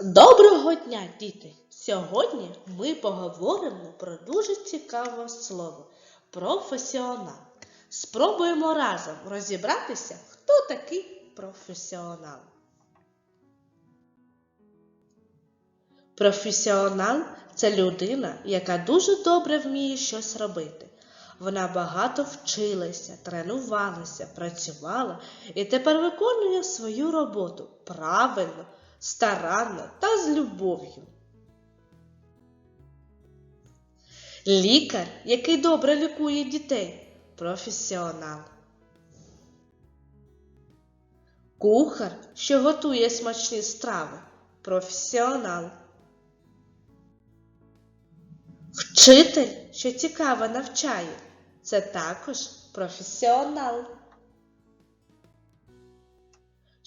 Доброго дня, діти! Сьогодні ми поговоримо про дуже цікаве слово професіонал. Спробуємо разом розібратися, хто такий професіонал. Професіонал це людина, яка дуже добре вміє щось робити. Вона багато вчилася, тренувалася, працювала і тепер виконує свою роботу правильно, старанно та з любов'ю. Лікар, який добре лікує дітей, професіонал. Кухар, що готує смачні страви, професіонал. Вчитель, що цікаво навчає, це також професіонал.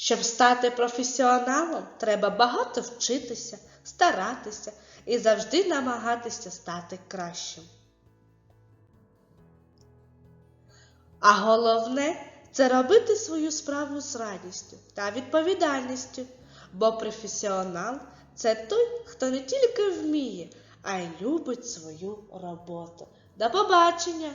Щоб стати професіоналом, треба багато вчитися, старатися і завжди намагатися стати кращим. А головне це робити свою справу з радістю та відповідальністю, бо професіонал це той, хто не тільки вміє, а й любить свою роботу. До побачення!